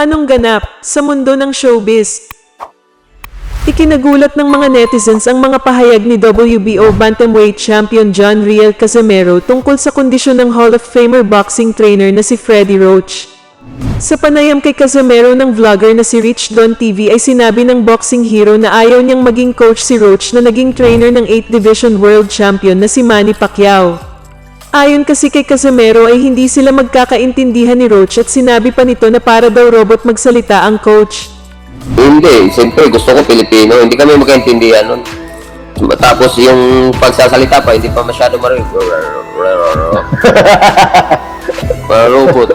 Anong ganap sa mundo ng showbiz? Ikinagulat ng mga netizens ang mga pahayag ni WBO Bantamweight Champion John Riel Casimero tungkol sa kondisyon ng Hall of Famer boxing trainer na si Freddie Roach. Sa panayam kay Casimero ng vlogger na si Rich Don TV ay sinabi ng boxing hero na ayaw niyang maging coach si Roach na naging trainer ng 8th Division World Champion na si Manny Pacquiao. Ayon kasi kay Casimero ay hindi sila magkakaintindihan ni Roach at sinabi pa nito na para daw robot magsalita ang coach. Hindi, siyempre gusto ko Pilipino, hindi kami magkaintindihan nun. Tapos yung pagsasalita pa, hindi pa masyado marinig. Mga robot.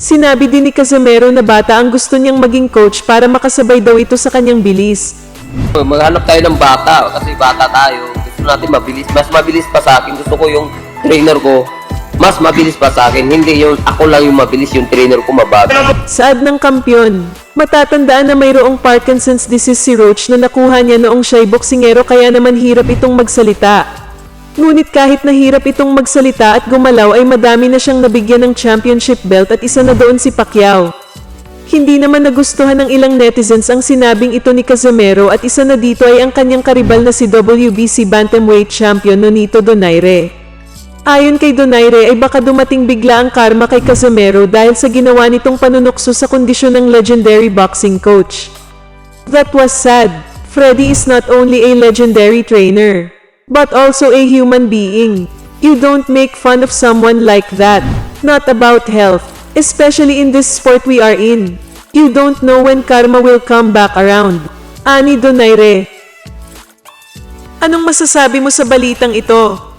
Sinabi din ni Casimero na bata ang gusto niyang maging coach para makasabay daw ito sa kanyang bilis. Maghanap tayo ng bata, kasi bata tayo. Gusto natin mabilis, mas mabilis pa sa akin. Gusto ko yung trainer ko, mas mabilis pa sa akin. Hindi yung ako lang yung mabilis, yung trainer ko mabagal. Saad ng kampyon. Matatandaan na mayroong Parkinson's disease si Roach na nakuha niya noong siya'y boksingero kaya naman hirap itong magsalita. Ngunit kahit nahirap itong magsalita at gumalaw ay madami na siyang nabigyan ng championship belt at isa na doon si Pacquiao. Hindi naman nagustuhan ng ilang netizens ang sinabing ito ni Casimero at isa na dito ay ang kanyang karibal na si WBC Bantamweight Champion Nonito Donaire. Ayon kay Donaire ay baka dumating bigla ang karma kay Casimero dahil sa ginawa nitong panunukso sa kondisyon ng legendary boxing coach. That was sad. Freddy is not only a legendary trainer, but also a human being. You don't make fun of someone like that. Not about health, especially in this sport we are in. You don't know when karma will come back around. Ani Donaire. Anong masasabi mo sa balitang ito?